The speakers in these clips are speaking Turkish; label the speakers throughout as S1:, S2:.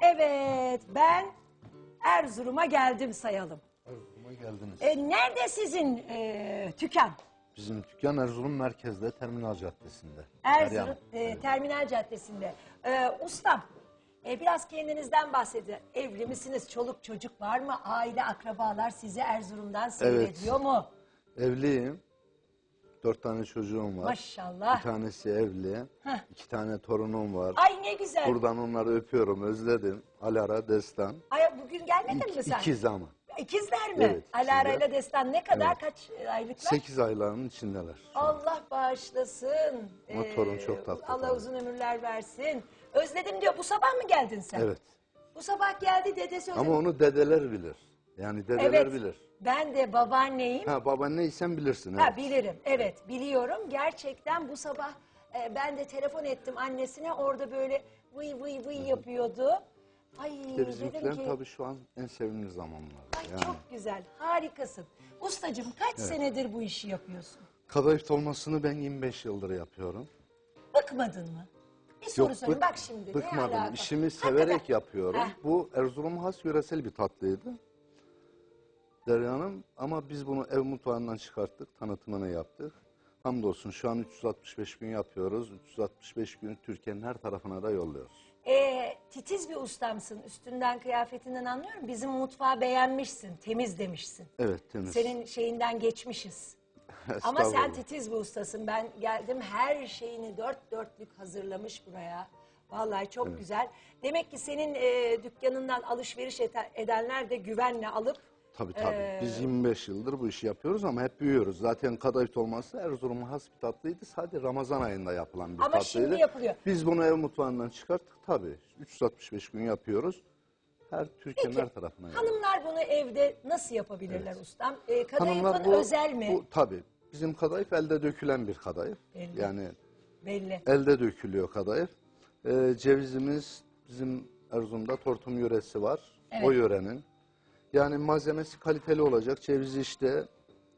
S1: Evet ben Erzurum'a geldim sayalım.
S2: Erzurum'a geldiniz.
S1: E, nerede sizin e, dükkan?
S2: Bizim dükkan Erzurum merkezde Terminal Caddesi'nde.
S1: Erzurum
S2: Meryem.
S1: e,
S2: Evet.
S1: Terminal Caddesi'nde. E, ustam e, biraz kendinizden bahsedin. Evli misiniz? Çoluk çocuk var mı? Aile akrabalar sizi Erzurum'dan seyrediyor mu?
S2: Evliyim. Dört tane çocuğum var.
S1: Maşallah.
S2: Bir tanesi evli.
S1: Heh.
S2: iki tane torunum var.
S1: Ay ne güzel.
S2: Buradan onları öpüyorum, özledim. Alara, Destan.
S1: Ay, bugün gelmedin mi
S2: İki,
S1: sen?
S2: ikiz ama.
S1: İkizler mi?
S2: Evet,
S1: Alara ile Destan ne kadar?
S2: Evet.
S1: Kaç aylıklar?
S2: Sekiz aylarının içindeler.
S1: Allah bağışlasın.
S2: Ama torun çok tatlı
S1: Allah
S2: tabii.
S1: uzun ömürler versin. Özledim diyor. Bu sabah mı geldin sen?
S2: Evet.
S1: Bu sabah geldi dedesi.
S2: Ama onu dedeler bilir. Yani dedeler
S1: evet.
S2: bilir.
S1: Ben de babaanneyim.
S2: Ha babaanneysen bilirsin.
S1: Ha
S2: Evet.
S1: bilirim. Evet biliyorum. Gerçekten bu sabah e, ben de telefon ettim annesine. Orada böyle vıy vıy vıy yapıyordu. Ay
S2: İşte
S1: dedim
S2: bizimkiler
S1: ki
S2: tabii şu an en sevimli zamanlar.
S1: ay
S2: Yani
S1: çok güzel. Harikasın. Ustacığım kaç senedir bu işi yapıyorsun?
S2: kadayıf dolmasını ben 25 yıldır yapıyorum.
S1: Bıkmadın mı? Bir soru
S2: Yok,
S1: sorayım.
S2: bık-
S1: Bak şimdi. ne
S2: Bıkmadım.
S1: alaka?
S2: İşimi severek
S1: Hakikaten.
S2: yapıyorum.
S1: Heh.
S2: Bu Erzurum has yöresel bir tatlıydı. Derya Hanım ama biz bunu ev mutfağından çıkarttık, tanıtımını yaptık. Hamdolsun şu an 365 gün yapıyoruz. 365 gün Türkiye'nin her tarafına da yolluyoruz.
S1: Ee, titiz bir ustamsın. Üstünden kıyafetinden anlıyorum. Bizim mutfağı beğenmişsin. Temiz demişsin.
S2: Evet temiz.
S1: Senin şeyinden geçmişiz. Ama sen
S2: Estağfurullah.
S1: titiz bir ustasın. Ben geldim her şeyini dört dörtlük hazırlamış buraya. Vallahi çok güzel. Demek ki senin e, dükkanından alışveriş ete- edenler de güvenle alıp
S2: Tabii tabii.
S1: Ee,
S2: Biz 25 yıldır bu işi yapıyoruz ama hep büyüyoruz. Zaten kadayıf olması Erzurum'un has bir tatlıydı. Sadece Ramazan ayında yapılan bir
S1: Ama
S2: tatlıydı.
S1: şimdi yapılıyor.
S2: Biz bunu ev mutfağından çıkarttık tabii. 365 gün yapıyoruz. Her Türkiye'nin
S1: Peki,
S2: her tarafına.
S1: hanımlar bunu evde nasıl yapabilirler ustam? E, kadayıfın
S2: Hanımlar bu,
S1: özel mi?
S2: bu tabii. Bizim kadayıf elde dökülen bir kadayıf.
S1: Belli.
S2: Yani
S1: Belli.
S2: elde dökülüyor kadayıf. Ee, cevizimiz bizim Erzurum'da Tortum yöresi var.
S1: Evet.
S2: O yörenin. Yani malzemesi kaliteli olacak. Cevizi işte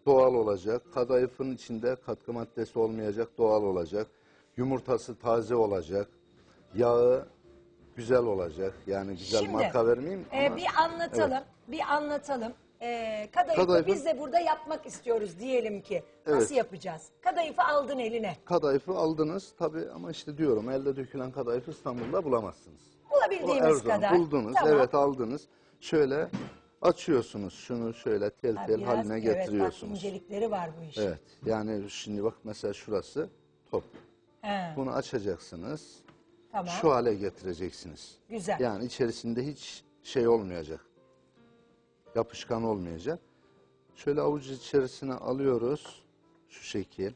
S2: doğal olacak. Kadayıfın içinde katkı maddesi olmayacak, doğal olacak. Yumurtası taze olacak. Yağı güzel olacak. Yani güzel
S1: Şimdi,
S2: marka vermeyeyim
S1: e,
S2: ama
S1: bir anlatalım. Bir anlatalım. E, kadayıfı
S2: Kadayıfı-
S1: biz de burada yapmak istiyoruz diyelim ki. Nasıl
S2: Evet.
S1: yapacağız? Kadayıfı aldın eline.
S2: kadayıfı aldınız tabii ama işte diyorum elde dökülen kadayıfı İstanbul'da bulamazsınız. O
S1: Bulabildiğimiz
S2: Erzurum
S1: kadar.
S2: buldunuz.
S1: Tamam.
S2: Evet aldınız. Şöyle açıyorsunuz şunu şöyle tel
S1: Ha,
S2: tel
S1: biraz-
S2: haline
S1: Evet bak
S2: getiriyorsunuz.
S1: incelikleri var bu işin.
S2: Evet. Yani şimdi bak mesela şurası top.
S1: He,
S2: Bunu açacaksınız.
S1: tamam.
S2: Şu hale getireceksiniz.
S1: Güzel.
S2: Yani içerisinde hiç şey olmayacak. Yapışkan olmayacak. Şöyle avuç içerisine alıyoruz. Şu şekil.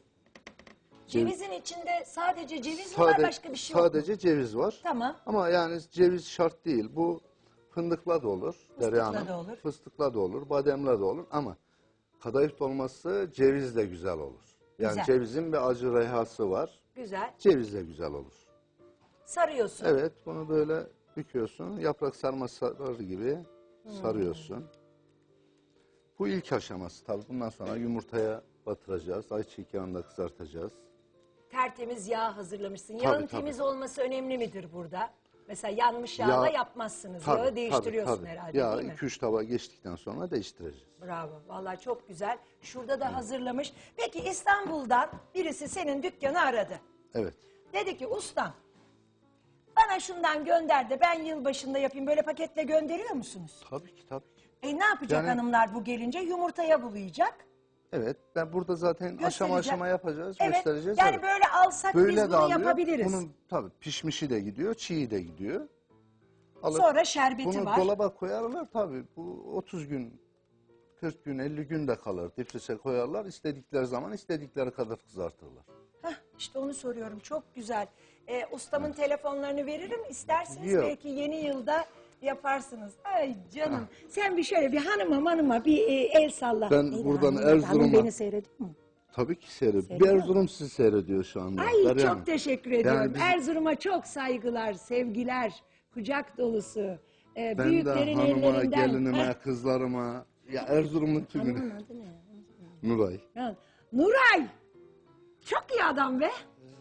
S1: Cevizin içinde sadece ceviz mi var
S2: Sade-
S1: başka bir şey yok mu?
S2: Sadece ceviz var.
S1: Tamam.
S2: Ama yani ceviz şart değil. Bu fındıkla da olur.
S1: Fıstıkla
S2: Derya Hanım.
S1: da olur.
S2: Fıstıkla da olur. Bademle de olur. Ama kadayıf dolması cevizle güzel olur. Yani
S1: Güzel.
S2: cevizin bir acı reyhası var.
S1: Güzel.
S2: Cevizle güzel olur.
S1: Sarıyorsun.
S2: Evet bunu böyle büküyorsun. Yaprak sarma sarır gibi
S1: Hmm.
S2: sarıyorsun. Bu ilk aşaması tabii. Bundan sonra yumurtaya batıracağız. Ayçiçek yağında kızartacağız.
S1: Tertemiz yağ hazırlamışsın.
S2: Tabii,
S1: Yağın
S2: tabii.
S1: temiz olması önemli midir burada? Mesela yanmış yağla
S2: Yağ-
S1: yapmazsınız.
S2: Tabii,
S1: Yağı
S2: tabii,
S1: değiştiriyorsun
S2: tabii.
S1: herhalde
S2: Yağ
S1: değil mi?
S2: 2-3 tava geçtikten sonra değiştireceğiz.
S1: Bravo. Vallahi çok güzel. Şurada da hazırlamış. Peki İstanbul'dan birisi senin dükkanı aradı.
S2: Evet.
S1: Dedi ki ustam bana şundan gönder de ben yılbaşında yapayım. Böyle paketle gönderiyor musunuz?
S2: Tabii ki tabii ki.
S1: E ne yapacak
S2: Yani-
S1: hanımlar bu gelince? Yumurtaya bulayacak.
S2: Evet. Ben burada zaten aşama aşama yapacağız,
S1: Evet.
S2: göstereceğiz.
S1: Yani
S2: evet.
S1: böyle alsak
S2: Böyle
S1: biz bunu
S2: alıyor.
S1: yapabiliriz.
S2: Bunun tabii pişmişi de gidiyor, çiği de gidiyor. Alıp
S1: Sonra şerbeti
S2: bunu
S1: var.
S2: dolaba koyarlar tabii. Bu 30 gün, 40 gün, 50 gün de kalır. Difrise koyarlar. istedikleri zaman istedikleri kadar kızartırlar.
S1: Heh, işte onu soruyorum. Çok güzel. Ee, ustamın telefonlarını veririm. İsterseniz
S2: Yok.
S1: belki yeni yılda yaparsınız. Ay canım. Sen bir şöyle bir hanıma manıma bir e, el salla.
S2: Ben
S1: Neydi
S2: buradan
S1: hanım? Hanım
S2: Erzurum'a-
S1: beni seyrediyor mu?
S2: Tabii ki seyrediyor. Bir
S1: Seyrediyor.
S2: Erzurum sizi seyrediyor şu anda.
S1: Ay
S2: Derya
S1: çok
S2: Hanım.
S1: teşekkür ediyorum.
S2: biz-
S1: Erzurum'a çok saygılar, sevgiler, kucak dolusu. Ee,
S2: Ben de
S1: büyüklerin
S2: hanıma,
S1: ellerinden.
S2: gelinime,
S1: Heh,
S2: kızlarıma, ya Erzurum'un tümüne.
S1: hanımın adı ne?
S2: Nuray.
S1: Ha, Nuray. Çok iyi adam be.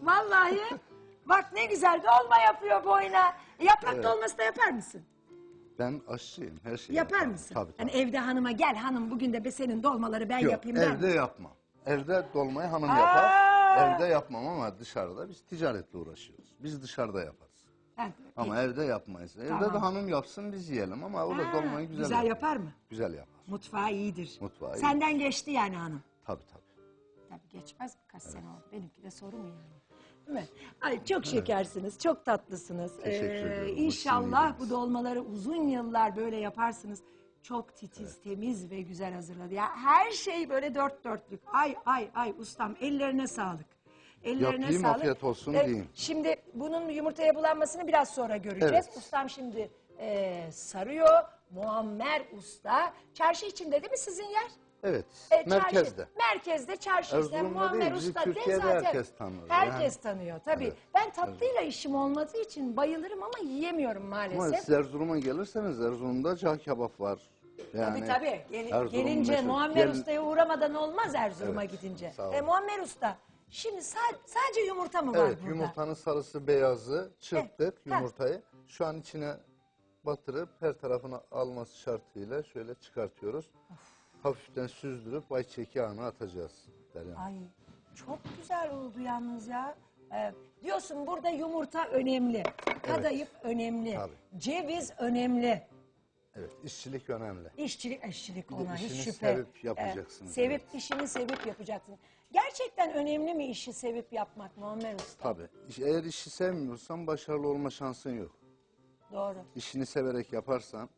S1: Vallahi. Bak ne güzel dolma yapıyor boyuna. Yaprak dolması da yapar mısın?
S2: Ben aşçıyım her şeyi
S1: Yapar
S2: yaparım.
S1: mısın?
S2: Tabii tabii.
S1: Yani evde hanıma gel hanım bugün de be senin dolmaları ben
S2: Yok,
S1: yapayım der
S2: evde
S1: misin?
S2: yapmam. Evde dolmayı hanım yapar. Evde yapmam ama dışarıda biz ticaretle uğraşıyoruz. Biz dışarıda yaparız.
S1: Ha,
S2: Ama evde yapmayız. Evde
S1: Tamam.
S2: de hanım yapsın biz yiyelim ama o da
S1: Ha,
S2: dolmayı güzel,
S1: güzel yapar mı?
S2: Güzel yapar.
S1: Mutfağı iyidir.
S2: Mutfağı iyi.
S1: Senden geçti yani hanım.
S2: Tabii tabii.
S1: Tabii geçmez mi? Kaç sene oldu? Benimki de soru mu yani? Değil mi? Ay çok şekersiniz, çok tatlısınız.
S2: Teşekkür ediyorum.
S1: İnşallah
S2: Hoşçakalın.
S1: bu dolmaları uzun yıllar böyle yaparsınız. Çok titiz, temiz ve güzel hazırladı. Ya her şey böyle dört dörtlük. Ay ay ay ustam ellerine sağlık. Ellerine
S2: Yapayım,
S1: sağlık.
S2: afiyet olsun
S1: Ee,
S2: diyeyim.
S1: Şimdi bunun yumurtaya bulanmasını biraz sonra göreceğiz.
S2: Evet.
S1: Ustam şimdi e, sarıyor. Muammer Usta. Çarşı içinde değil mi sizin yer?
S2: Evet.
S1: E, çarşı-
S2: merkezde.
S1: merkezde çarşı işte
S2: Erzurum'da
S1: Muammer
S2: değil, bizi
S1: Usta
S2: Türkiye'de
S1: zaten.
S2: herkes tanır.
S1: Herkes
S2: Yani-
S1: tanıyor tabii.
S2: Evet.
S1: Ben tatlıyla işim olmadığı için bayılırım ama yiyemiyorum
S2: Ama
S1: maalesef.
S2: siz Erzurum'a gelirseniz Erzurum'da cağ kebap var. Yani
S1: tabii tabii. Gel-
S2: Erzurum
S1: gelince
S2: meşhur.
S1: Muammer
S2: Gel-
S1: Usta'ya uğramadan olmaz Erzurum'a
S2: Evet,
S1: gidince.
S2: sağ olun.
S1: E, Muammer Usta şimdi sa- sadece yumurta mı var
S2: Evet
S1: burada?
S2: yumurtanın sarısı beyazı çırptık
S1: Ha.
S2: yumurtayı. Şu an içine batırıp her tarafını alması şartıyla şöyle çıkartıyoruz. Hafiften süzdürüp ayçiçek yağını atacağız. Derya.
S1: Ay çok güzel oldu yalnız ya. Ee, diyorsun burada yumurta önemli, kadayıf önemli,
S2: Tabii.
S1: ceviz önemli.
S2: Evet işçilik önemli.
S1: İşçilik, işçilik
S2: de
S1: ona hiç
S2: işini
S1: şüphe.
S2: sevip yapacaksınız,
S1: Ee, sevip
S2: evet.
S1: işini sevip yapacaksın. Gerçekten önemli mi işi sevip yapmak Muammer Usta?
S2: Tabii. İş- Eğer işi sevmiyorsan başarılı olma şansın yok.
S1: Doğru.
S2: İşini severek yaparsan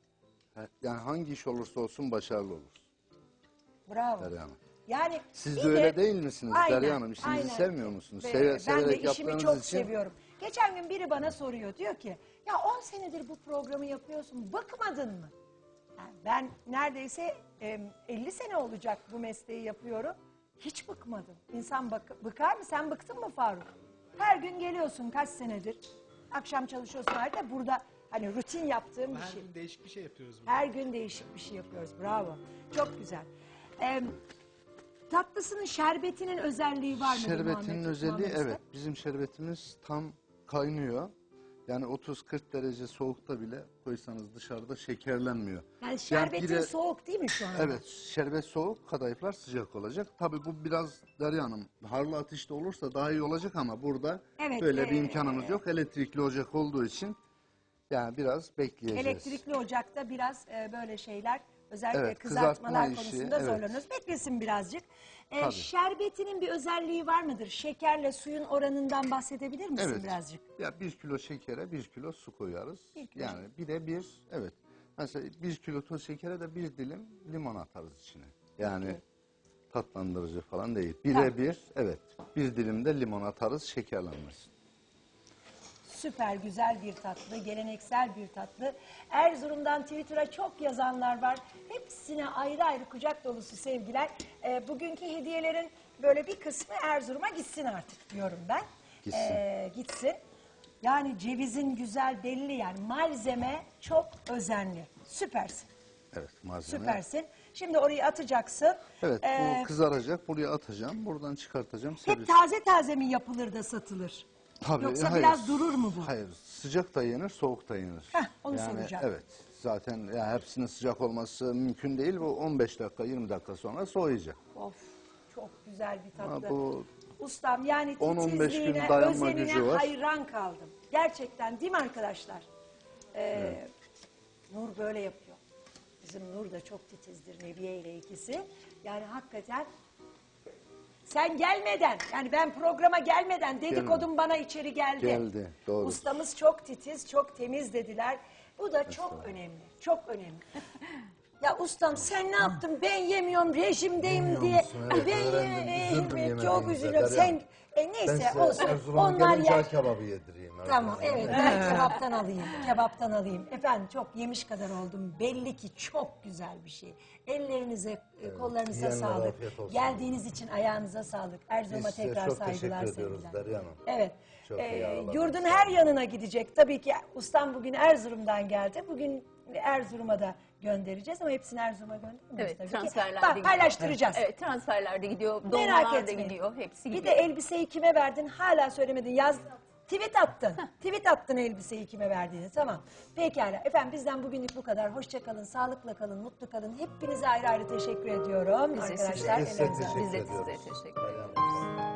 S2: he- yani hangi iş olursa olsun başarılı olursun.
S1: Bravo.
S2: Derya Hanım.
S1: Yani
S2: Siz de öyle değil misiniz
S1: Aynen,
S2: Derya Hanım? İşinizi
S1: aynen.
S2: sevmiyor musunuz?
S1: Ve
S2: Seve-
S1: ben de
S2: severek
S1: işimi
S2: yaptığınız
S1: çok
S2: için
S1: seviyorum. Geçen gün biri bana soruyor. Diyor ki ya 10 senedir bu programı yapıyorsun. Bıkmadın mı? Yani ben neredeyse e, 50 sene olacak bu mesleği yapıyorum. Hiç bıkmadım. İnsan bak- bıkar mı? Sen bıktın mı Faruk? Her gün geliyorsun kaç senedir. Akşam çalışıyorsun. Harika burada hani rutin yaptığım bir
S3: Her
S1: şey.
S3: gün değişik bir şey yapıyoruz. burada.
S1: Her gün değişik bir şey yapıyoruz. Bravo. Çok güzel. Ee, tatlısının şerbetinin özelliği var mı?
S2: Şerbetinin özelliği evet. Bizim şerbetimiz tam kaynıyor. Yani 30-40 derece soğukta bile koysanız dışarıda şekerlenmiyor.
S1: Yani şerbetin
S2: bir de-
S1: soğuk değil mi şu anda?
S2: Evet, şerbet soğuk, kadayıflar sıcak olacak. Tabii bu biraz Derya Hanım, harlı ateşte olursa daha iyi olacak ama burada
S1: Evet,
S2: böyle bir
S1: ee,
S2: imkanımız yok. Elektrikli ocak olduğu için yani biraz bekleyeceğiz.
S1: Elektrikli ocakta biraz e, böyle şeyler özellikle
S2: Evet,
S1: kızartmalar
S2: kızartma işi,
S1: konusunda
S2: evet.
S1: zorlanıyoruz. Beklesin birazcık. E,
S2: Tabii.
S1: şerbetinin bir özelliği var mıdır? Şekerle suyun oranından bahsedebilir misin
S2: Evet.
S1: birazcık?
S2: Ya bir kilo şekere bir kilo su koyarız.
S1: Bir kilo
S2: yani bir de bir, evet. Mesela bir kilo toz şekere de bir dilim limon atarız içine. Yani tatlandırıcı falan değil. Bire
S1: Tamam.
S2: bir, evet. Bir dilim de limon atarız şekerlenmesin.
S1: Süper güzel bir tatlı, geleneksel bir tatlı. Erzurum'dan Twitter'a çok yazanlar var. Hepsine ayrı ayrı kucak dolusu sevgiler. Ee, bugünkü hediyelerin böyle bir kısmı Erzurum'a gitsin artık diyorum ben.
S2: Gitsin.
S1: Ee, gitsin. Yani cevizin güzel belli yani malzeme çok özenli. Süpersin,
S2: Evet malzeme.
S1: süpersin. Şimdi orayı atacaksın.
S2: Evet
S1: Ee,
S2: bu kızaracak. Buraya atacağım. Buradan çıkartacağım.
S1: hep
S2: servis.
S1: taze taze mi yapılır da satılır?
S2: Tabii,
S1: Yoksa
S2: hayır.
S1: biraz durur mu bu?
S2: Hayır. Sıcak da yenir, soğuk da yenir.
S1: Heh, onu soracağım.
S2: Evet. Zaten ya hepsinin sıcak olması mümkün değil. Bu 15 dakika, 20 dakika sonra soğuyacak.
S1: Of çok güzel bir tatlı.
S2: Ama bu
S1: Ustam yani
S2: 10-15 gün
S1: titizliğine,
S2: dayanma
S1: özenine
S2: gücü var.
S1: hayran kaldım. Gerçekten değil mi arkadaşlar? Ee, Nur böyle yapıyor. Bizim Nur da çok titizdir Nebiye ile ikisi. Yani hakikaten sen gelmeden yani ben programa gelmeden dedikodum bana içeri geldi.
S2: Geldi, doğrudur.
S1: Ustamız çok titiz, çok temiz dediler. Bu da çok önemli, çok önemli. ya ustam sen ne yaptın? Ben yemiyorum, rejimdeyim
S4: Yemiyor
S1: diye.
S4: musun? Evet,
S1: ben
S4: öğrendim.
S1: ye-
S4: Üzüldüm
S1: evet, çok üzülüyorum. Sen e,
S4: Ben
S1: neyse
S4: size
S1: olsun.
S4: Erzurum'a
S1: Onlar
S4: gelince
S1: yer.
S4: kebabı yedireyim.
S1: Tamam
S4: Erzurum'a.
S1: evet ben kebaptan alayım. Kebaptan alayım. Efendim çok yemiş kadar oldum. Belli ki çok güzel bir şey. Ellerinize, e, kollarınıza
S4: yiyenlere
S1: sağlık.
S4: afiyet olsun.
S1: Geldiğiniz için ayağınıza sağlık. Erzurum'a
S4: Biz size
S1: tekrar
S4: çok
S1: saygılar
S4: teşekkür ediyoruz
S1: sevgiler.
S4: Derya Hanım.
S1: Evet.
S4: Çok
S1: Ee,
S4: iyi ağırladınız.
S1: yurdun her yanına gidecek. Tabii ki ustam bugün Erzurum'dan geldi. Bugün Erzurum'a da göndereceğiz ama hepsini Erzurum'a göndermiyoruz
S5: Evet
S1: tabii ki.
S5: transferlerde
S1: Bak,
S5: gidiyor.
S1: paylaştıracağız.
S5: Evet transferlerde gidiyor.
S1: Merak
S5: Dolmalar da
S1: etmeyin.
S5: gidiyor. Hepsi
S1: Bir
S5: gidiyor.
S1: de elbiseyi kime verdin hala söylemedin. Yaz Tweet attın. Tweet attın elbiseyi kime verdiğini. Tamam. Pekala. Efendim bizden bugünlük bu kadar. Hoşça kalın, sağlıkla kalın, mutlu kalın. Hepinize ayrı ayrı teşekkür ediyorum.
S3: Biz de
S1: Arkadaşlar
S3: size-
S2: Biz de
S1: ellerinize
S2: teşekkür
S3: Biz de
S2: ediyoruz.
S3: size teşekkür ederiz.